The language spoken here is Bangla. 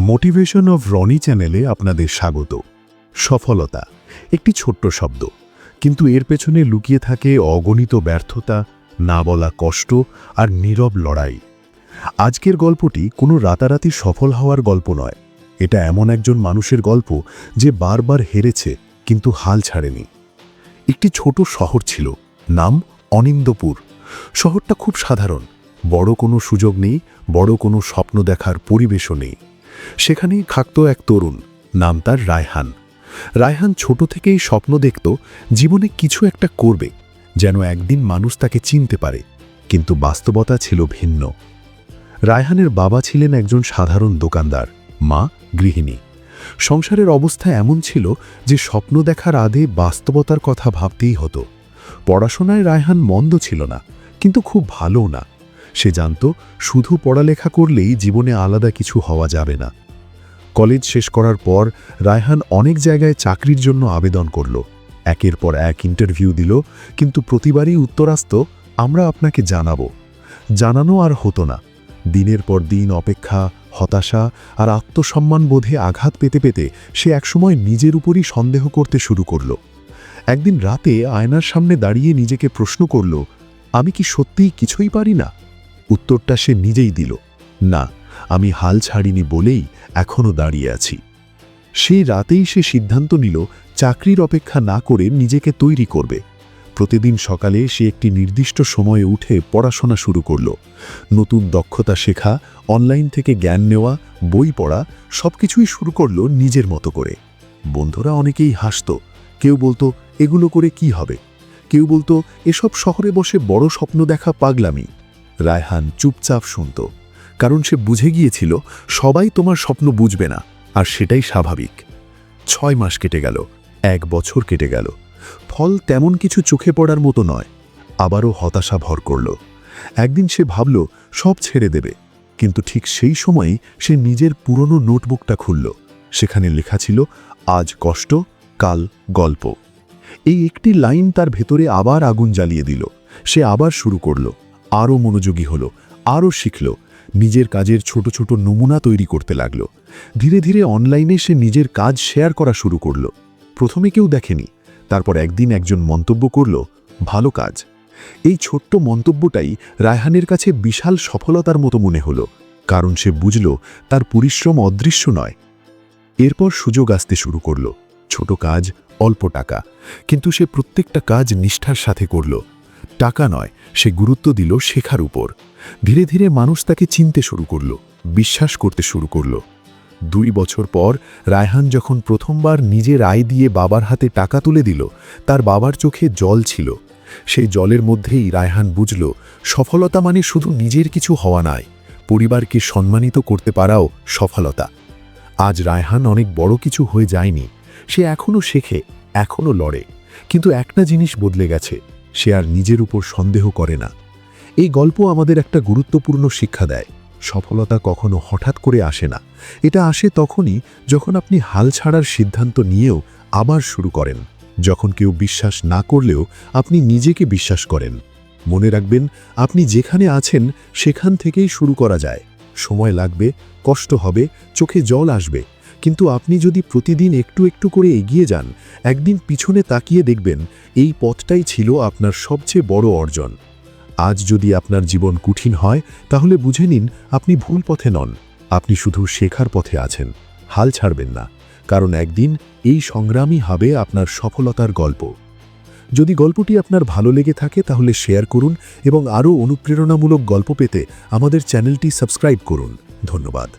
মোটিভেশন অফ রনি চ্যানেলে আপনাদের স্বাগত। সফলতা, একটি ছোট্ট শব্দ। কিন্তু এর পেছনে লুকিয়ে থাকে অগণিত ব্যর্থতা, না বলা কষ্ট আর নীরব লড়াই। আজকের গল্পটি কোনো রাতারাতি সফল হওয়ার গল্প নয়। এটা এমন একজন মানুষের গল্প যে বারবার হেরেছে কিন্তু হাল ছাড়েনি। একটি ছোট শহর ছিল, নাম অনিন্দপুর। শহরটা খুব সাধারণ। বড় কোনো সুযোগ নেই, বড় কোনো স্বপ্ন দেখার পরিবেশও নেই। সেখানেই থাকত এক তরুণ, নাম তার রায়হান। রায়হান ছোট থেকেই স্বপ্ন দেখত জীবনে কিছু একটা করবে, যেন একদিন মানুষ তাকে চিনতে পারে, কিন্তু বাস্তবতা ছিল ভিন্ন। রায়হানের বাবা ছিলেন একজন সাধারণ দোকানদার, মা গৃহিণী। সংসারের অবস্থা এমন ছিল যে স্বপ্ন দেখার আদে বাস্তবতার কথা ভাবতেই হতো। পড়াশোনায় রায়হান মন্দ ছিল না, কিন্তু খুব ভালোও না। সে জানত, শুধু পড়ালেখা করলেই জীবনে আলাদা কিছু হওয়া যাবে না। কলেজ শেষ করার পর রায়হান অনেক জায়গায় চাকরির জন্য আবেদন করল। একের পর এক ইন্টারভিউ দিল, কিন্তু প্রতিবারই উত্তর আসত, আমরা আপনাকে জানাব। জানানো আর হতো না। দিনের পর দিন অপেক্ষা, হতাশা আর আত্মসম্মান বোধে আঘাত পেতে পেতে সে একসময় নিজের উপরই সন্দেহ করতে শুরু করল। একদিন রাতে আয়নার সামনে দাঁড়িয়ে নিজেকে প্রশ্ন করল, আমি কি সত্যিই কিছুই পারি না? উত্তরটা সে নিজেই দিল। না, আমি হাল ছাড়িনি বলেই এখনও দাঁড়িয়ে আছি। সেই রাতেই সে সিদ্ধান্ত নিল, চাকরির অপেক্ষা না করে নিজেকে তৈরি করবে। প্রতিদিন সকালে সে একটি নির্দিষ্ট সময়ে উঠে পড়াশোনা শুরু করল। নতুন দক্ষতা শেখা, অনলাইন থেকে জ্ঞান নেওয়া, বই পড়া, সবকিছুই শুরু করল নিজের মতো করে। বন্ধুরা অনেকেই হাসত, কেউ বলতো, এগুলো করে কি হবে? কেউ বলতো, এসব শহরে বসে বড় স্বপ্ন দেখা পাগলামি। রায়হান চুপচাপ শুনত, কারণ সে বুঝে গিয়েছিল সবাই তোমার স্বপ্ন বুঝবে না, আর সেটাই স্বাভাবিক। ছয় মাস কেটে গেল, এক বছর কেটে গেল, ফল তেমন কিছু চোখে পড়ার মতো নয়, আবারও হতাশা ভর করল। একদিন সে ভাবল, সব ছেড়ে দেবে, কিন্তু ঠিক সেই সময়ই সে নিজের পুরনো নোটবুকটা খুলল, সেখানে লেখা ছিল, আজ কষ্ট, কাল গল্প। এই একটি লাইন তার ভেতরে আবার আগুন জ্বালিয়ে দিল, সে আবার শুরু করল। আরও মনোযোগী হলো, আরও শিখল, নিজের কাজের ছোট ছোট নমুনা তৈরি করতে লাগল। ধীরে ধীরে অনলাইনে সে নিজের কাজ শেয়ার করা শুরু করল। প্রথমে কেউ দেখেনি, তারপর একদিন একজন মন্তব্য করল, ভালো কাজ। এই ছোট্ট মন্তব্যটাই রায়হানের কাছে বিশাল সফলতার মতো মনে হলো, কারণ সে বুঝল তার পরিশ্রম অদৃশ্য নয়। এরপর সুযোগ আসতে শুরু করল, ছোট কাজ অল্প টাকা, কিন্তু সে প্রত্যেকটা কাজ নিষ্ঠার সাথে করল। টাকা নয়, সে গুরুত্ব দিল শেখার উপর। ধীরে ধীরে মানুষ তাকে চিনতে শুরু করল, বিশ্বাস করতে শুরু করল। দুই বছর পর রায়হান যখন প্রথমবার নিজের আয় দিয়ে বাবার হাতে টাকা তুলে দিল, তার বাবার চোখে জল ছিল। সেই জলের মধ্যেই রায়হান বুঝল, সফলতা মানে শুধু নিজের কিছু হওয়া নয়, পরিবারকে সম্মানিত করতে পারাও সফলতা। আজ রায়হান অনেক বড় কিছু হয়ে যায়নি, সে এখনও শেখে এখনও লড়ে, কিন্তু একটা জিনিস বদলে গেছে। সে আর নিজের উপর সন্দেহ করে না। এই গল্প আমাদের একটা গুরুত্বপূর্ণ শিক্ষা দেয়। সফলতা কখনো হঠাৎ করে আসে না। এটা আসে তখনই যখন আপনি হাল ছাড়ার সিদ্ধান্ত নিয়েও আবার শুরু করেন। যখন কেউ বিশ্বাস না করলেও আপনি নিজেকে বিশ্বাস করেন। মনে রাখবেন, আপনি যেখানে আছেন সেখান থেকেই শুরু করা যায়। সময় লাগবে, কষ্ট হবে, চোখে জল আসবে। কিন্তু আপনি যদি প্রতিদিন একটু একটু করে এগিয়ে যান, একদিন পিছনে তাকিয়ে দেখবেন এই পথটাই ছিল আপনার সবচেয়ে বড় অর্জন। আজ যদি আপনার জীবন কঠিন হয়, তাহলে বুঝে নিন আপনি ভুল পথে নন, আপনি শুধু শেখার পথে আছেন, হাল ছাড়বেন না, কারণ একদিন এই সংগ্রামই হবে আপনার সফলতার গল্প। যদি গল্পটি আপনার ভালো লেগে থাকে, তাহলে শেয়ার করুন এবং আরও অনুপ্রেরণামূলক গল্প পেতে আমাদের চ্যানেলটি সাবস্ক্রাইব করুন। ধন্যবাদ।